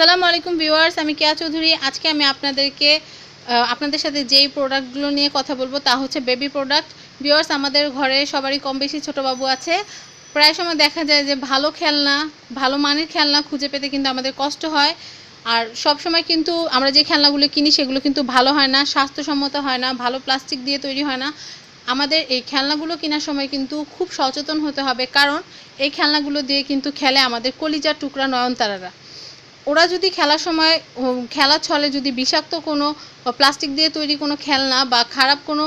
আসসালামু আলাইকুম ভিউয়ার্স, আমি কেয়া চৌধুরী। আজকে আমি আপনাদেরকে আপনাদের সাথে যেই প্রোডাক্টগুলো নিয়ে কথা বলব তা হচ্ছে বেবি প্রোডাক্ট। ভিউয়ার্স, আমাদের ঘরে সবারই কম বেশি ছোটো বাবু আছে। প্রায় সময় দেখা যায় যে ভালো খেলনা, ভালো মানের খেলনা খুঁজে পেতে কিন্তু আমাদের কষ্ট হয়। আর সব সময় কিন্তু আমরা যে খেলনাগুলো কিনি সেগুলো কিন্তু ভালো হয় না, স্বাস্থ্যসম্মত হয় না, ভালো প্লাস্টিক দিয়ে তৈরি হয় না। আমাদের এই খেলনাগুলো কেনার সময় কিন্তু খুব সচেতন হতে হবে, কারণ এই খেলনাগুলো দিয়ে কিন্তু খেলে আমাদের কলিজার টুকরা নয়নতারারা। ওরা যদি খেলার সময় খেলার ছলে যদি বিষাক্ত কোনো প্লাস্টিক দিয়ে তৈরি কোনো খেলনা বা খারাপ কোনো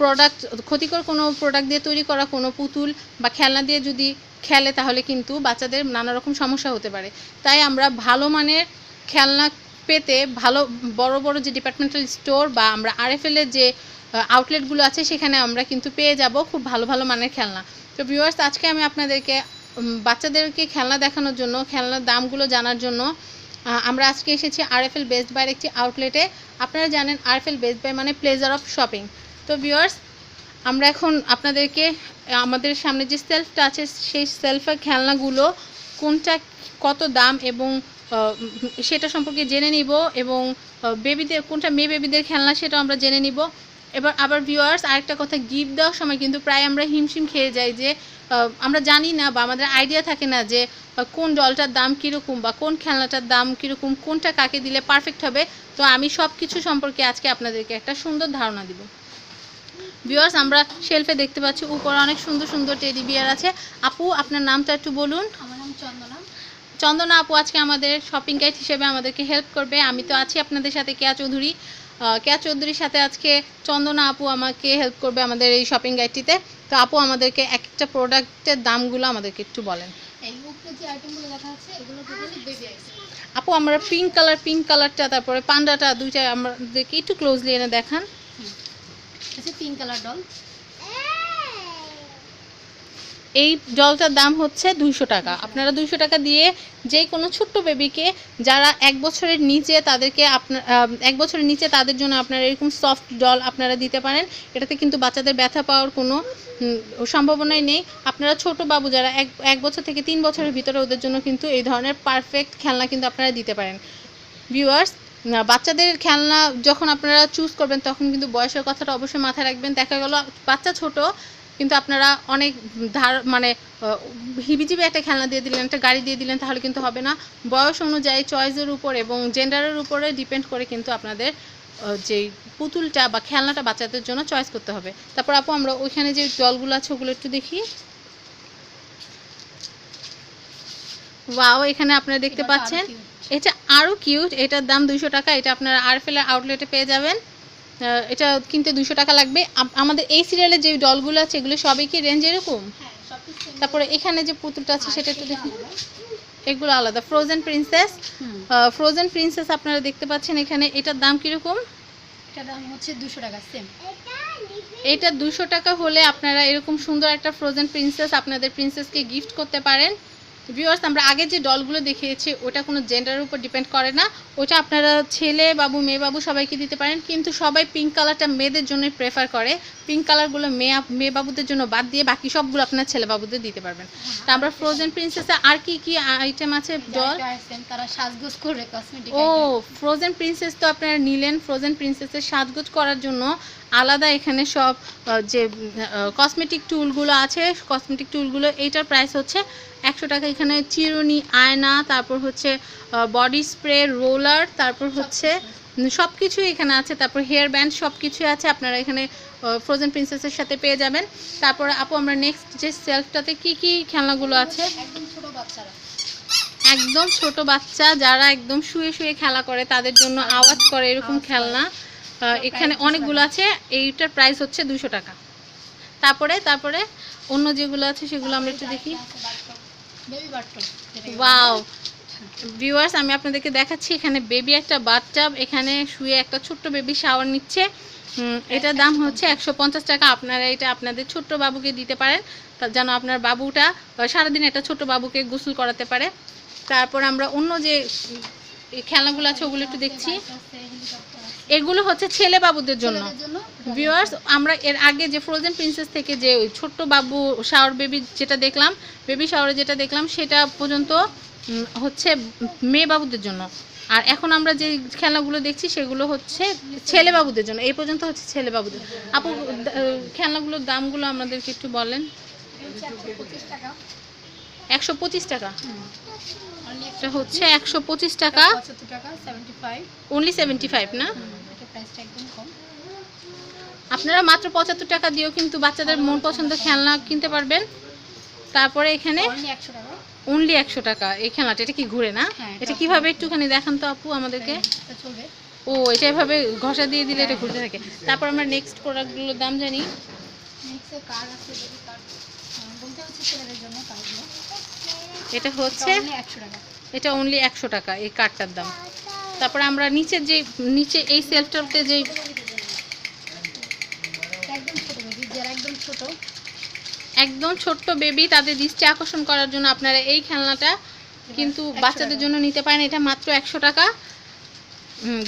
প্রোডাক্ট ক্ষতিকর কোনো প্রোডাক্ট দিয়ে তৈরি করা কোনো পুতুল বা খেলনা দিয়ে যদি খেলে তাহলে কিন্তু বাচ্চাদের নানা রকম সমস্যা হতে পারে। তাই আমরা ভালো মানের খেলনা পেতে ভালো, বড় বড় যে ডিপার্টমেন্টাল স্টোর বা আমরা আরএফএলের যে আউটলেটগুলো আছে সেখানে আমরা কিন্তু পেয়ে যাব খুব ভালো ভালো মানের খেলনা। তো ভিউয়ার্স আজকে আমি আপনাদেরকে বাচ্চাদেরকে খেলনা দেখানোর জন্য, খেলনার দামগুলো জানার জন্য আমরা আজকে এসেছি আরএফএল বেস্ট বাইয়ের একটি আউটলেটে আপনারা জানেন আরএফএল বেস্ট বাই মানে প্লেজার অফ শপিং তো ভিউয়ার্স আমরা এখন আপনাদেরকে, আমাদের সামনে যে সেলফটা আছে, সেই সেলফের খেলনাগুলো কোনটা কত দাম এবং সেটা সম্পর্কে জেনে নিব এবং বেবিদের কোনটা মেয়ে বেবিদের খেলনা সেটাও আমরা জেনে নিব। এবার আবার ভিউয়ার্স আরেকটা কথা গিফট দেওয়ার সময় কিন্তু প্রায় আমরা হিমশিম খেয়ে যাই যে আমরা জানি না বা আমাদের আইডিয়া থাকে না যে কোন ডলটার দাম কীরকম বা কোন খেলনাটার দাম কীরকম কোনটা কাকে দিলে পারফেক্ট হবে। তো আমি সব কিছু সম্পর্কে আজকে আপনাদেরকে একটা সুন্দর ধারণা দিব। ভিউয়ার্স আমরা শেলফে দেখতে পাচ্ছি উপরে অনেক সুন্দর সুন্দর টেডি বিয়ার আছে। আপু আপনার নামটা একটু বলুন। আমার নাম চন্দনা। চন্দনা আপু আজকে আমাদের শপিং গাইড হিসেবে আমাদেরকে হেল্প করবে। আমি তো আছি আপনাদের সাথে কেয়া চৌধুরী। কেয়া চৌধুরীর সাথে আজকে চন্দনা আপু আমাকে হেল্প করবে আমাদের এই শপিং গাইডটিতে তো আপু আমাদেরকে এক একটা প্রোডাক্টের দামগুলো আমাদেরকে একটু বলেন। আপু আমরা পিঙ্ক কালার পিঙ্ক কালারটা তারপরে পান্ডাটা দুইটা আমাদেরকে একটু ক্লোজলি এনে দেখান। পিঙ্ক কালার ডল এই জলটার দাম হচ্ছে দুইশো টাকা। আপনারা দুইশো টাকা দিয়ে যে কোনো ছোট্ট বেবিকে যারা এক বছরের নিচে তাদেরকে আপনার এক বছরের নিচে তাদের জন্য আপনারা এরকম সফট জল আপনারা দিতে পারেন। এটাতে কিন্তু বাচ্চাদের ব্যথা পাওয়ার কোনো সম্ভাবনাই নেই। আপনারা ছোট বাবু যারা এক এক বছর থেকে তিন বছরের ভিতরে ওদের জন্য কিন্তু এই ধরনের পারফেক্ট খেলনা কিন্তু আপনারা দিতে পারেন। ভিউয়ার্স বাচ্চাদের খেলনা যখন আপনারা চুজ করবেন তখন কিন্তু বয়সের কথাটা অবশ্যই মাথায় রাখবেন। দেখা গেল বাচ্চা ছোট কিন্তু আপনারা অনেক ধার মানে হিবিজিবি একটা খেলনা দিয়ে দিলেন একটা গাড়ি দিয়ে দিলেন তাহলে কিন্তু হবে না। বয়স অনুযায়ী চয়েসের উপর এবং জেন্ডারের উপরে ডিপেন্ড করে কিন্তু আপনাদের যে পুতুলটা বা খেলনাটা বাচ্চাদের জন্য চয়েস করতে হবে। তারপর আপু আমরা ওইখানে যে জলগুলো আছে ওগুলো একটু দেখি। ওয়াও এখানে আপনারা দেখতে পাচ্ছেন। এটা আরও কিউট এটার দাম দুইশো টাকা এটা আপনারা আরফেলের আউটলেটে পেয়ে যাবেন। এটা কিনতে দুশো টাকা লাগবে। আমাদের এই সিরিয়ালের যে ডলগুলো আছে এগুলো সবই কি রেঞ্জ এরকম? হ্যাঁ তারপরে এখানে যে পুতুলটা আছে সেটা একটু দেখুন এগুলো আলাদা। ফ্রোজেন প্রিন্সেস ফ্রোজেন প্রিন্সেস আপনারা দেখতে পাচ্ছেন এখানে। এটার দাম কীরকম? এটা দাম হচ্ছে দুশো টাকা সেম এটা দুশো টাকা হলে আপনারা এরকম সুন্দর একটা ফ্রোজেন প্রিন্সেস আপনাদের প্রিন্সেসকে গিফট করতে পারেন। ভিউয়ার্স আমরা আগে যে ডলগুলো দেখিয়েছি ওটা কোনো জেন্ডারের উপর ডিপেন্ড করে না। ওটা আপনারা ছেলে বাবু মেয়ে বাবু সবাইকে দিতে পারেন কিন্তু সবাই পিঙ্ক কালারটা মেয়েদের জন্যই প্রেফার করে। পিঙ্ক কালারগুলো মেয়ে মেয়ে বাবুদের জন্য বাদ দিয়ে বাকি সবগুলো আপনার ছেলে বাবুদের দিতে পারবেন। তা আমরা ফ্রোজেন প্রিন্সেসে আর কি কি আইটেম আছে ডল আইটেম তারা সাজগোজ করে কসমেটিক ও ফ্রোজেন প্রিন্সেস তো আপনারা নিলেন। ফ্রোজেন প্রিন্সেসের সাজগোজ করার জন্য আলাদা এখানে সব যে কসমেটিক টুলগুলো আছে কসমেটিক টুলগুলো এইটার প্রাইস হচ্ছে একশো টাকা। এখানে চিরুনি আয়না তারপর হচ্ছে বডি স্প্রে রোলার তারপর হচ্ছে সব কিছুই এখানে আছে। তারপর হেয়ার ব্যান্ড সব কিছুই আছে। আপনারা এখানে ফ্রোজেন প্রিন্সেসের সাথে পেয়ে যাবেন। তারপর আপু আমরা নেক্সট যে সেলফটাতে কি কি খেলনাগুলো আছে? একদম ছোট বাচ্চারা। একদম ছোট বাচ্চা যারা একদম শুয়ে শুয়ে খেলা করে তাদের জন্য আওয়াজ করে এরকম খেলনা। এখানে অনেকগুলো আছে এইটার প্রাইস হচ্ছে দুশো টাকা। তারপরে তারপরে অন্য যেগুলো আছে সেগুলো আমরা একটু দেখি। ওয়াও ভিউয়ার্স আমি আপনাদেরকে দেখাচ্ছি এখানে বেবি একটা বাথটাব এখানে শুয়ে একটা ছোট্ট বেবি শাওয়ার নিচ্ছে। এটার দাম হচ্ছে একশো পঞ্চাশ টাকা। আপনারা এটা আপনাদের ছোট্ট বাবুকে দিতে পারেন তা যেন আপনার বাবুটা সারাদিন একটা ছোট্ট বাবুকে গোসল করাতে পারে। তারপর আমরা অন্য যে খেলাগুলো আছে ওগুলো একটু দেখছি। এগুলো হচ্ছে ছেলে বাবুদের জন্য। ভিউয়ার্স আমরা এর আগে যে ফ্রোজেন প্রিন্সেস থেকে যে ওই ছোট্ট বাবু শাওয়ার বেবি যেটা দেখলাম বেবি শাওয়ারে যেটা দেখলাম সেটা পর্যন্ত হচ্ছে মেয়ে বাবুদের জন্য। আর এখন আমরা যে খেলনাগুলো দেখছি সেগুলো হচ্ছে ছেলে বাবুদের জন্য। এই পর্যন্ত হচ্ছে ছেলে বাবুদের। আপু খেলনাগুলোর দামগুলো আমাদেরকে একটু বলেন। টাকা। একশো পঁচিশ টাকা। এটা হচ্ছে একশো পঁচিশ টাকা। অনলি সেভেন্টি ফাইভ না? এটা প্রাইসটা একদম কম। আপনারা মাত্র পঁচাত্তর টাকা দিয়েও কিন্তু বাচ্চাদের মন পছন্দ খেলনা কিনতে পারবেন। তারপরে এখানে অনলি একশো টাকা। এই খেলনাটা এটা কি ঘুরে না? হ্যাঁ, এটা কীভাবে একটুখানি দেখান তো আপু আমাদেরকে। ও এটা এভাবে ঘষা দিয়ে দিলে এটা ঘুরতে থাকে। তারপর আমরা নেক্সট প্রোডাক্টগুলোর দাম জানি। নেক্সটে কার্ড আছে বেবি কার্ড বলতে হচ্ছে ছেলেদের জন্য কার্ডগুলো এটা হচ্ছে এটা অনলি একশো টাকা এই কার্ডটার দাম। তারপরে আমরা নিচের যে নিচে এই সেলফটাতে যে একদম ছোট্ট বেবি তাদের দৃষ্টি আকর্ষণ করার জন্য আপনারা এই খেলনাটা কিন্তু বাচ্চাদের জন্য নিতে পারেন। এটা মাত্র একশো টাকা।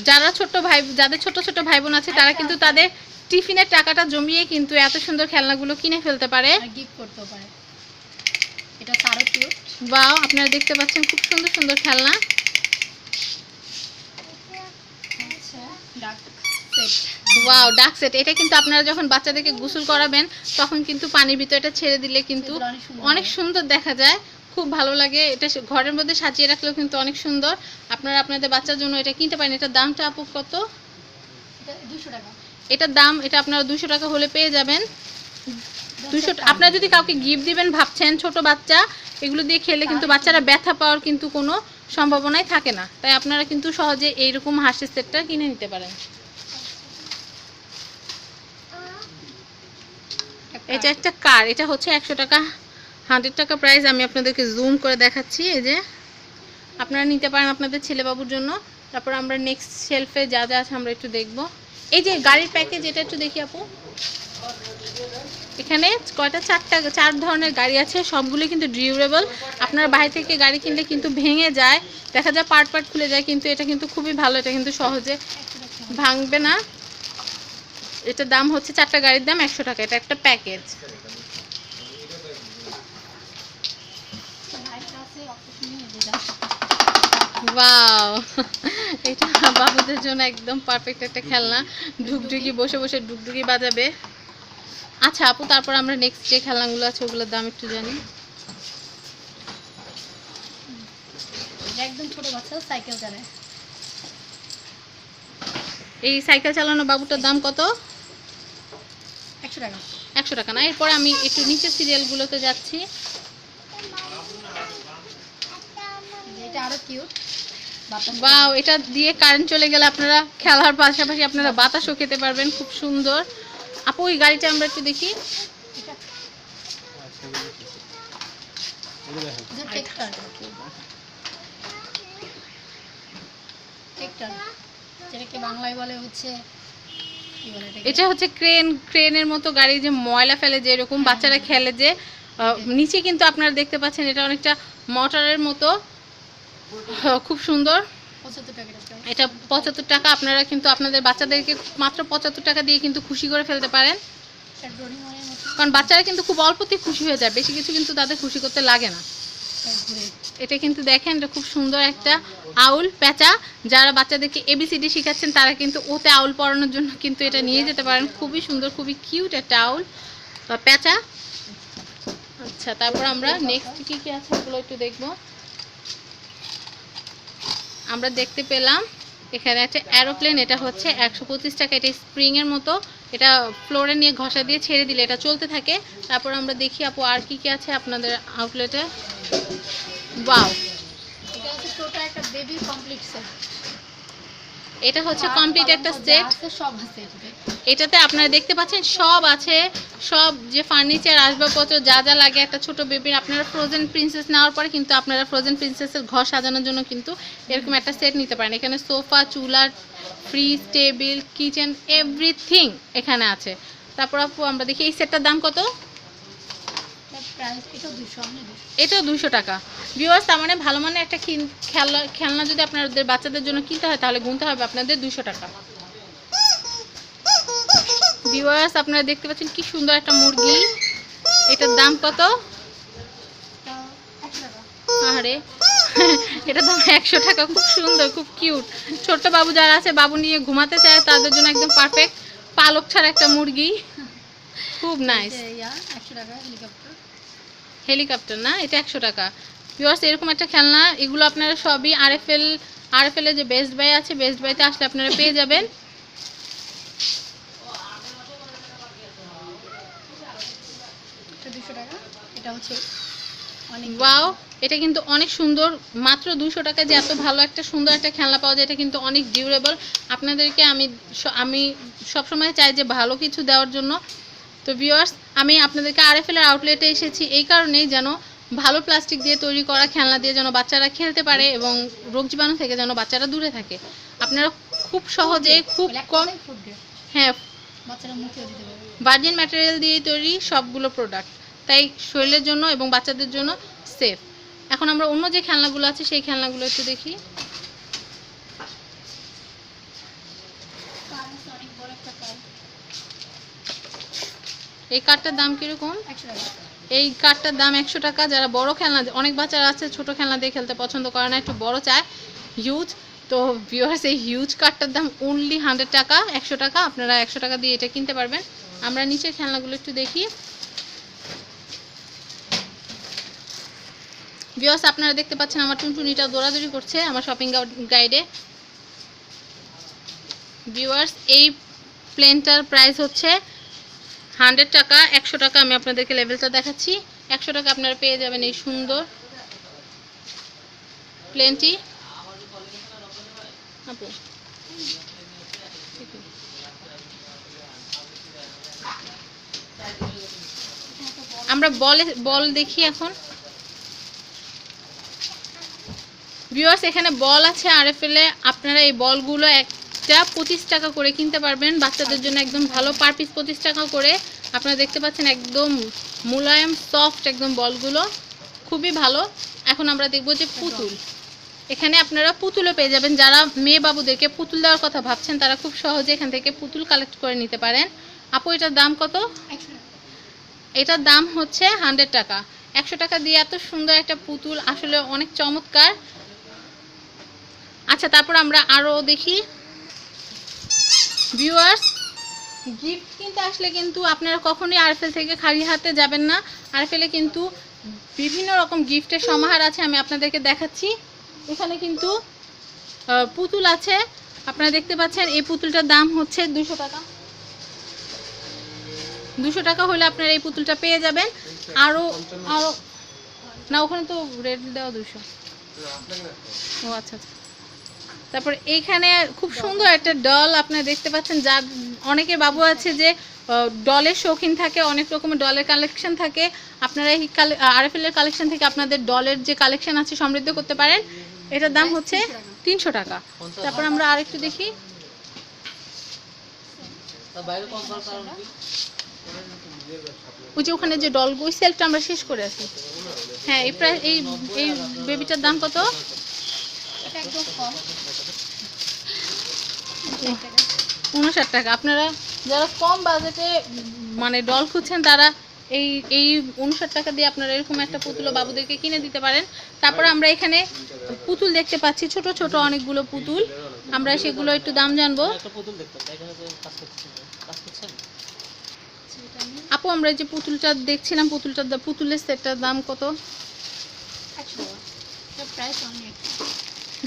যারা ছোট ভাই যাদের ছোট ছোট ভাই বোন আছে তারা কিন্তু তাদের টিফিনের টাকাটা জমিয়ে কিন্তু এত সুন্দর খেলনাগুলো কিনে ফেলতে পারে। গিফট করতেও পারে। এটা আরও কিউট বা আপনারা দেখতে পাচ্ছেন খুব সুন্দর সুন্দর খেলনা। ডাক সেট ওয়াও ডাক সেট এটা কিন্তু আপনারা যখন বাচ্চাদেরকে গোসল করাবেন তখন কিন্তু পানির ভিতরে এটা ছেড়ে দিলে কিন্তু অনেক সুন্দর দেখা যায়। খুব ভালো লাগে। এটা ঘরের মধ্যে সাজিয়ে রাখলেও কিন্তু অনেক সুন্দর। আপনারা আপনাদের বাচ্চার জন্য এটা কিনতে পারেন। এটার দামটা আপু কত? দুশো টাকা। এটার দাম এটা আপনারা দুশো টাকা হলে পেয়ে যাবেন। দুশো আপনারা যদি কাউকে গিফট দিবেন ভাবছেন ছোট বাচ্চা এগুলো দিয়ে খেলে কিন্তু বাচ্চারা ব্যথা পাওয়ার কিন্তু কোনো সম্ভাবনাই থাকে না। তাই আপনারা কিন্তু সহজে এইরকম হাসির সেটটা কিনে নিতে পারেন। এটা একটা কার? এটা হচ্ছে একশো টাকা হান্ড্রেড টাকা প্রাইস আমি আপনাদেরকে জুম করে দেখাচ্ছি এই যে। আপনারা নিতে পারেন আপনাদের ছেলেবাবুর জন্য। তারপর আমরা নেক্সট শেলফে যা যা আছে আমরা একটু দেখব। এই যে গাড়ির প্যাকেজ এটা একটু দেখি আপু। এখানে কয়টা? চারটা, চার ধরনের গাড়ি আছে সবগুলো কিন্তু ডিউরেবল আপনারা বাইরে থেকে গাড়ি কিনলে কিন্তু ভেঙে যায়। দেখা যায় পার্ট পার্ট খুলে যায়, কিন্তু এটা কিন্তু খুবই ভালো, এটা কিন্তু সহজে ভাঙবে না। এটার দাম হচ্ছে চারটা গাড়ির দাম একশো টাকা, এটা একটা প্যাকেজ। এটা বাবুদের জন্য একদম পারফেক্ট একটা খেলনা। ঢুকঢুকি, বসে বসে ডুগডুগি বাজাবে। আচ্ছা আপু তারপর আমরা নেক্সট যে খেলনাগুলো আছে ওগুলোর দাম একটু জানি। এটা একদম ছোট বাচ্চা সাইকেল এই সাইকেল চালানো বাবুটার দাম কত? একশো টাকা। একশো টাকা না? এরপর আমি একটু নিচের সিরিয়ালগুলোতে যাচ্ছি। এটা আরও কিউট বাও এটা দিয়ে কারেন্ট চলে গেলে আপনারা খেলার পাশাপাশি আপনারা বাতাসও খেতে পারবেন খুব সুন্দর। আপু ওই গাড়িটা আমরা একটু দেখি। এটা যে টেক্টর টেক্টর যেটাকে বাংলায় বলে হচ্ছে কি বলে এটাকে? এটা হচ্ছে ক্রেন ক্রেনের মতো গাড়ি যে ময়লা ফেলে যে এরকম বাচ্চারা খেলে যে নিচে কিন্তু আপনারা দেখতে পাচ্ছেন এটা অনেকটা মোটরের মতো। আহ, খুব সুন্দর। এটা পঁচাত্তর টাকা আপনারা কিন্তু আপনাদের বাচ্চাদেরকে মাত্র পঁচাত্তর টাকা দিয়ে কিন্তু খুশি করে ফেলতে পারেন। কারণ বাচ্চারা কিন্তু খুব অল্পতেই খুশি হয়ে যায় বেশি কিছু কিন্তু তাদের খুশি করতে লাগে না। এটা কিন্তু দেখেন এটা খুব সুন্দর একটা আউল প্যাঁচা যারা বাচ্চাদেরকে এবিসিডি শেখাচ্ছেন তারা কিন্তু ওতে আউল পড়ানোর জন্য কিন্তু এটা নিয়ে যেতে পারেন। খুবই সুন্দর খুবই কিউট একটা আউল বা প্যাঁচা। আচ্ছা তারপর আমরা নেক্সট কি কি আছে এগুলো একটু দেখব। আমরা দেখতে পেলাম এখানে একটা অ্যারোপ্লেন এটা হচ্ছে একশো পঁচিশ টাকা এটা স্প্রিংয়ের মতো এটা ফ্লোরে নিয়ে ঘষা দিয়ে ছেড়ে দিলে এটা চলতে থাকে। তারপর আমরা দেখি আপু আর কি কি আছে আপনাদের আউটলেটে বাউ এটা হচ্ছে টোটাল একটা বেবি কমপ্লিট সেট এটা হচ্ছে কমপ্লিট একটা সেট সব আছে এটাতে আপনারা দেখতে পাচ্ছেন সব আছে সব যে ফার্নিচার আসবাবপত্র যা যা লাগে একটা ছোট বেবির আপনারা ফ্রোজেন প্রিন্সেস নেওয়ার পরে কিন্তু আপনারা ফ্রোজেন প্রিন্সেসের ঘর সাজানোর জন্য কিন্তু এরকম একটা সেট নিতে পারেন। এখানে সোফা চুলার ফ্রিজ টেবিল কিচেন এভরিথিং এখানে আছে। তারপর আপু আমরা দেখি এই সেটটার দাম কত? এটা দুশো এটাও দুশো টাকা। ভিউয়ার্স তার মানে ভালো মানে একটা খেলনা খেলনা যদি আপনাদের বাচ্চাদের জন্য কিনতে হয় তাহলে গুনতে হবে আপনাদের দুশো টাকা। ভিউয়ার্স আপনারা দেখতে পাচ্ছেন কি সুন্দর একটা মুরগি। এটার দাম কত? আরে এটার দাম একশো টাকা খুব সুন্দর খুব কিউট ছোট্ট বাবু যারা আছে বাবু নিয়ে ঘুমাতে চায় তাদের জন্য একদম পারফেক্ট পালক ছাড়া একটা মুরগি। খুব নাইস হেলিকপ্টার হেলিকপ্টার না? এটা একশো টাকা। ভিউয়ার্স এরকম একটা খেলনা এগুলো আপনারা সবই আর এফ আরএফএল আরএফএল এর যে বেস্ট বাই আছে বেস্ট বাইতে আসলে আপনারা পেয়ে যাবেন এটা দুশো টাকা এটা হচ্ছে অনেক ওয়াও এটা কিন্তু অনেক সুন্দর। মাত্র দুশো টাকা যে এত ভালো একটা সুন্দর একটা খেলনা পাওয়া যায় এটা কিন্তু অনেক ডিউরেবল আপনাদেরকে আমি আমি সবসময় চাই যে ভালো কিছু দেওয়ার জন্য। তো ভিউয়ার্স আমি আপনাদেরকে আরএফএল এর আউটলেটে এসেছি এই কারণেই যেন ভালো প্লাস্টিক দিয়ে তৈরি করা খেলনা দিয়ে যেন বাচ্চারা খেলতে পারে এবং রোগ জীবাণু থেকে যেন বাচ্চারা দূরে থাকে। আপনারা খুব সহজে খুব কম হ্যাঁ ভার্জিন ম্যাটেরিয়াল দিয়ে তৈরি সবগুলো প্রোডাক্ট তাই শরীরের জন্য এবং বাচ্চাদের জন্য সেফ এখন আমরা অন্য যে খেলনাগুলো আছে, সেই খেলনাগুলো একটু দেখি। এই কার্ডটার দাম কীরকম? এই কার্ডটার দাম একশো টাকা। যারা বড় খেলনা, অনেক বাচ্চারা আছে, ছোট খেলনা দিয়ে খেলতে পছন্দ করে না, একটু বড় চায় হিউজ তো ভিউয়ার্স এই হিউজ কার্ডটার দাম অনলি হান্ড্রেড টাকা, একশো টাকা। আপনারা একশো টাকা দিয়ে এটা কিনতে পারবেন। আমরা নিচের খেলনাগুলো একটু দেখি। ভিউয়ার্স আপনারা দেখতে পাচ্ছেন আমার টুনটুনিটা দৌড়াদৌড়ি করছে আমার শপিং গাইডে ভিউয়ার্স এই প্লেনটার প্রাইস হচ্ছে হান্ড্রেড টাকা, একশো টাকা আমি আপনাদেরকে লেভেলটা দেখাচ্ছি। একশো টাকা আপনারা পেয়ে যাবেন এই সুন্দর প্লেনটি আপু। আমরা বলে বল দেখি এখন। ভিউয়ার্স এখানে বল আছে আর আরএফএলে আপনারা এই বলগুলো একটা পঁচিশ টাকা করে কিনতে পারবেন। বাচ্চাদের জন্য একদম ভালো পার পিস পঁচিশ টাকা করে। আপনারা দেখতে পাচ্ছেন একদম মোলায়েম সফট একদম বলগুলো। খুবই ভালো। এখন আমরা দেখব যে পুতুল। এখানে আপনারা পুতুলও পেয়ে যাবেন। যারা মেয়ে বাবুদেরকে পুতুল দেওয়ার কথা ভাবছেন তারা খুব সহজে এখান থেকে পুতুল কালেক্ট করে নিতে পারেন। আপু এটার দাম কত? এটার দাম হচ্ছে হান্ড্রেড টাকা। একশো টাকা দিয়ে এত সুন্দর একটা পুতুল। আসলে অনেক চমৎকার। আচ্ছা তারপর আমরা আরও দেখি। ভিউয়ার্স গিফট কিনতে আসলে কিন্তু আপনারা কখনোই আরফেল থেকে খালি হাতে যাবেন না। আরফেলে কিন্তু বিভিন্ন রকম গিফটের সমাহার আছে, আমি আপনাদেরকে দেখাচ্ছি। এখানে কিন্তু পুতুল আছে। আপনারা দেখতে পাচ্ছেন, এই পুতুলটার দাম হচ্ছে দুশো টাকা। দুশো টাকা হলে আপনারা এই পুতুলটা পেয়ে যাবেন। আরও আরও না, ওখানে তো রেড দেওয়া দুশো। ও আচ্ছা আচ্ছা। তারপর এইখানে খুব সুন্দর একটা ডল আপনারা দেখতে পাচ্ছেন যার অনেকের বাবু আছে যে ডলের শৌখিন থাকে, অনেক রকমের ডলের কালেকশন থাকে। আপনারা এই আরএফএল এর কালেকশন থেকে আপনাদের ডলের যে কালেকশন আছে, সমৃদ্ধ করতে পারেন। এটার দাম হচ্ছে তিনশো টাকা। তারপর আমরা আরেকটু দেখি। ওই যে ওখানে যে ডলগো ওই সেলফটা আমরা শেষ করে আসি। হ্যাঁ এই প্রায়, এই এই বেবিটার দাম কত? একদম কম উনষাট টাকা। আপনারা যারা কম বাজেটে মানে ডল খুঁজছেন তারা এই এই উনষাট টাকা দিয়ে আপনারা এরকম একটা পুতুলও বাবুদেরকে কিনে দিতে পারেন। তারপর আমরা এখানে পুতুল দেখতে পাচ্ছি ছোট ছোট অনেকগুলো পুতুল। আমরা সেগুলো একটু দাম জানব। আপু আমরা যে পুতুলটা দেখছিলাম পুতুলটার দা- পুতুলের সেটটার দাম কত? একশো টাকা এটা প্রাইস অনেক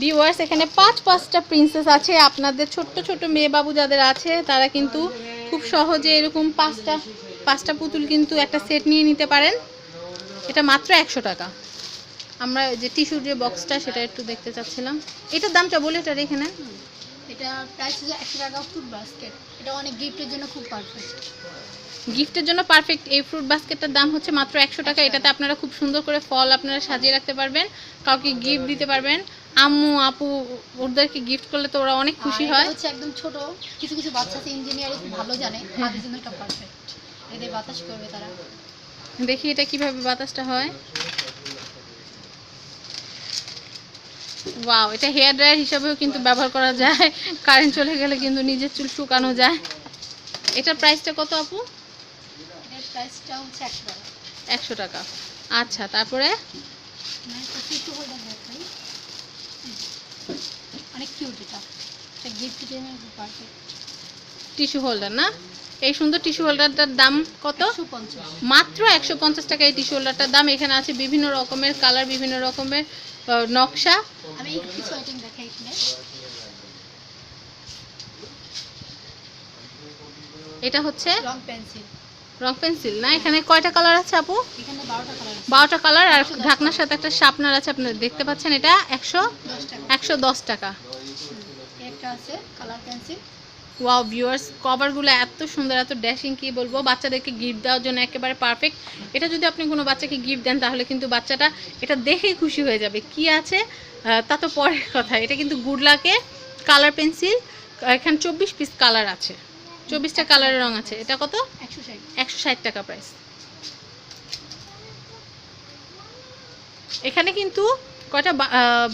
ভিউয়ার্স এখানে পাঁচ পাঁচটা প্রিন্সেস আছে। আপনাদের ছোট্ট ছোট মেয়ে বাবু যাদের আছে তারা কিন্তু খুব সহজে এরকম পাঁচটা পাঁচটা পুতুল কিন্তু একটা সেট নিয়ে নিতে পারেন। এটা মাত্র একশো টাকা। আমরা যে টিস্যুর যে বক্সটা সেটা একটু দেখতে চাচ্ছিলাম। এটার দামটা বলে এটা রেখে নেন। এটা প্রাইস হচ্ছে একশো টাকা ফুড বাস্কেট এটা অনেক গিফটের জন্য খুব পারফেক্ট গিফটের জন্য পারফেক্ট এই ফ্রুট বাস্কেটটার দাম হচ্ছে মাত্র একশো টাকা। এটাতে আপনারা খুব সুন্দর করে ফল আপনারা সাজিয়ে রাখতে পারবেন। কাউকে গিফট দিতে পারবেন। আম্মু আপু ওদেরকে গিফট করলে তো ওরা অনেক খুশি হয় হচ্ছে একদম ছোট। কিছু কিছু বাচ্চা আছে ইঞ্জিনিয়ারিং ভালো জানে। তাদের জন্য এটা পারফেক্ট এদের বাতাস করবে তারা। দেখি এটা কীভাবে বাতাসটা হয়। ওয়াও এটা হেয়ার ড্রায়ার হিসাবেও কিন্তু ব্যবহার করা যায়। কারেন্ট চলে গেলে কিন্তু নিজের চুল শুকানো যায়। এটার প্রাইসটা কত আপু? এটার প্রাইসটা হচ্ছে একশো টাকা। একশো টাকা। আচ্ছা তারপরে মানে একটা টিস্যু হোল্ডার দেখাই কিউট এটা। এটা গিফট জন্য পারফেক্ট টিস্যু হোল্ডার না? এই সুন্দর টিস্যু হোল্ডারটার দাম কত? মাত্র একশো পঞ্চাশ টাকা এই টিস্যু হোল্ডারটার দাম। এখানে আছে বিভিন্ন রকমের কালার বিভিন্ন রকমের নকশা। আমি কিছু আইটেম দেখাই এখানে। এটা হচ্ছে রং পেন্সিল রং পেন্সিল না? এখানে কয়টা কালার আছে আপু? এখানে বারোটা কালার আর ঢাকনার সাথে একটা শার্পনার আছে আপনারা দেখতে পাচ্ছেন এটা একশো দশ টাকা। আছে কালার পেন্সিল ওয়াও ভিউয়ার্স কভারগুলো এত সুন্দর এত ড্যাশিং কি বলব? বাচ্চাদেরকে গিফট দেওয়ার জন্য একেবারে পারফেক্ট এটা যদি আপনি কোনো বাচ্চাকে গিফট দেন তাহলে কিন্তু বাচ্চাটা এটা দেখেই খুশি হয়ে যাবে। কি আছে? তা তো পরের কথা। এটা কিন্তু গুডলাকে কালার পেন্সিল এখানে চব্বিশ পিস কালার আছে। চব্বিশটা কালারের রং আছে। এটা কত? একশো ষাট। টাকা প্রাইস এখানে কিন্তু কয়টা?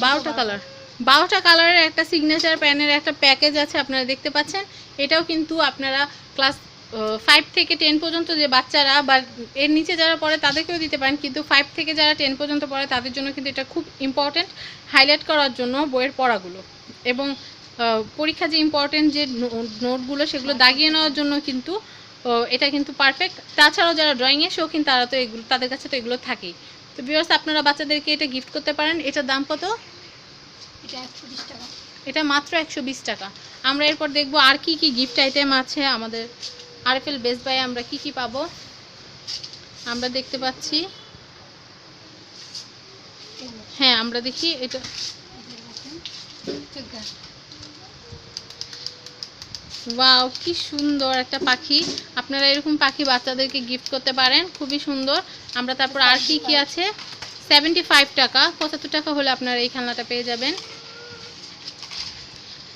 বারোটা কালার বারোটা কালারের একটা সিগনেচার প্যানের একটা প্যাকেজ আছে, আপনারা দেখতে পাচ্ছেন। এটাও কিন্তু আপনারা ক্লাস ফাইভ থেকে টেন পর্যন্ত যে বাচ্চারা বা এর নিচে যারা পড়ে তাদেরকেও দিতে পারেন, কিন্তু ফাইভ থেকে যারা টেন পর্যন্ত পড়ে তাদের জন্য কিন্তু এটা খুব ইম্পর্ট্যান্ট হাইলাইট করার জন্য বইয়ের পড়াগুলো। এবং পরীক্ষা যে ইম্পর্টেন্ট যে নোটগুলো সেগুলো দাগিয়ে নেওয়ার জন্য কিন্তু এটা কিন্তু পারফেক্ট তাছাড়াও যারা ড্রয়িংয়ের শৌখিন তারা তো এগুলো, তাদের কাছে তো এগুলো থাকেই। তো বিয়ার্স আপনারা বাচ্চাদেরকে এটা গিফট করতে পারেন। এটার দাম কত? এটা একশো বিশ টাকা। মাত্র একশো বিশ টাকা। আমরা এরপর দেখব আর কি কি গিফট আইটেম আছে আমাদের আরএফএল বেস্ট বাই আমরা কি কি পাবো। আমরা দেখতে পাচ্ছি। হ্যাঁ আমরা দেখি এটা। ওয়াও, কি সুন্দর একটা পাখি। আপনারা এরকম পাখি বাচ্চাদেরকে গিফট করতে পারেন, খুবই সুন্দর। আমরা তারপর আর কি কি আছে? সেভেন্টি ফাইভ টাকা পঁচাত্তর টাকা হলে আপনারা এই খেলনাটা পেয়ে যাবেন।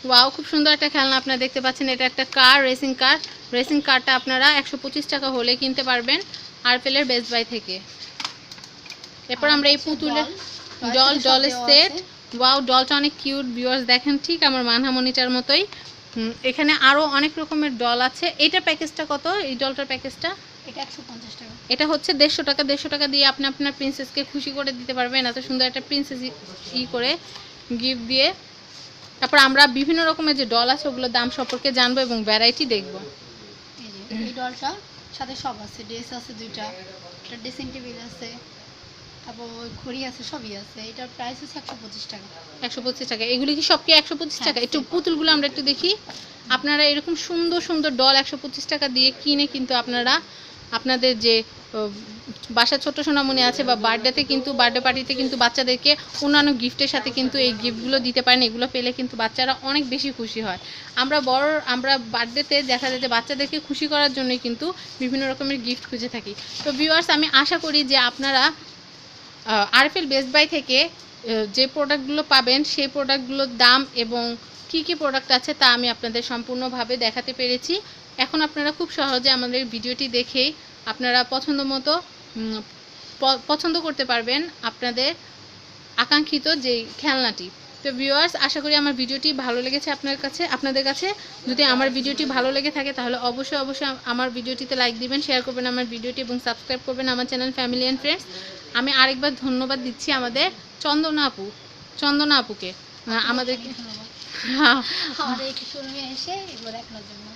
ওয়াও খুব সুন্দর একটা খেলনা আপনারা দেখতে পাচ্ছেন। এটা একটা কার রেসিং কার রেসিং কারটা আপনারা একশো পঁচিশ টাকা হলে কিনতে পারবেন আরফেলের বেস্ট বাই থেকে। এরপর আমরা এই পুতুলের ডল ডলের সেট ওয়াও ডলটা অনেক কিউট ভিউয়ার্স দেখেন ঠিক আমার মানহামনিটার মতোই। এখানে আরও অনেক রকমের ডল আছে। এইটার প্যাকেজটা কত? এই ডলটার প্যাকেজটা এটা হচ্ছে দেড়শো টাকা দেড়শো টাকা দিয়ে আপনি আপনার প্রিন্সেসকে খুশি করে দিতে পারবেন। এত সুন্দর একটা প্রিন্সেস ই করে গিফট দিয়ে। তারপর আমরা বিভিন্ন রকমের যে ডল আছে ওগুলোর দাম সম্পর্কে জানব এবং ভ্যারাইটি দেখব। এই ডলটা সাথে সব আছে ড্রেস আছে দুইটা একটা ড্রেসিং টেবিল আছে তারপর ঘড়ি আছে সবই আছে। এটার প্রাইস হচ্ছে একশো পঁচিশ টাকা। একশো পঁচিশ টাকা। এগুলি কি সব কি একশো পঁচিশ হ্যাঁ, টাকা একটু পুতুলগুলো আমরা একটু দেখি। আপনারা এরকম সুন্দর সুন্দর ডল একশো পঁচিশ টাকা দিয়ে কিনে কিন্তু আপনারা আপনাদের যে বাসার ছোট সোনামণি আছে বা বার্থডেতে কিন্তু, বার্থডে পার্টিতে কিন্তু বাচ্চাদেরকে অন্যান্য গিফটের সাথে কিন্তু এই গিফটগুলো দিতে পারেন। এগুলো পেলে কিন্তু বাচ্চারা অনেক বেশি খুশি হয়। আমরা বড়, আমরা বার্থডেতে দেখা যায় যে বাচ্চাদেরকে খুশি করার জন্যই কিন্তু বিভিন্ন রকমের গিফট খুঁজে থাকি। তো ভিউয়ার্স আমি আশা করি যে আপনারা আরএফএল বেস্ট বাই থেকে যে প্রোডাক্টগুলো পাবেন, সেই প্রোডাক্টগুলোর দাম এবং কি কি প্রোডাক্ট আছে তা আমি আপনাদের সম্পূর্ণভাবে দেখাতে পেরেছি। এখন আপনারা খুব সহজে আমাদের ভিডিওটি দেখেই আপনারা পছন্দ মতো পছন্দ করতে পারবেন আপনাদের আকাঙ্ক্ষিত যেই খেলনাটি। তো ভিউয়ার্স আশা করি আমার ভিডিওটি ভালো লেগেছে আপনার কাছে। আপনাদের কাছে যদি আমার ভিডিওটি ভালো লেগে থাকে তাহলে অবশ্যই অবশ্যই আমার ভিডিওটিতে লাইক দিবেন শেয়ার করবেন আমার ভিডিওটি এবং সাবস্ক্রাইব করবেন আমার চ্যানেল ফ্যামিলি অ্যান্ড ফ্রেন্ডস আমি আরেকবার ধন্যবাদ দিচ্ছি আমাদের চন্দনা আপু চন্দনা আপুকে। আমাদেরকে হ্যাঁ, এসে জন্য।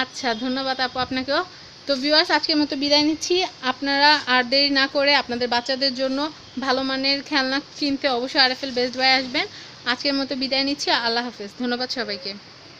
আচ্ছা ধন্যবাদ আপু আপনাকেও। তো ভিউয়ার্স আজকের মতো বিদায় নিচ্ছি। আপনারা আর দেরি না করে আপনাদের বাচ্চাদের জন্য ভালো মানের খেলনা কিনতে অবশ্যই আর এফ এল বেস্ট বাই আসবেন। আজকের মতো বিদায় নিচ্ছি। আল্লাহ হাফেজ। ধন্যবাদ সবাইকে।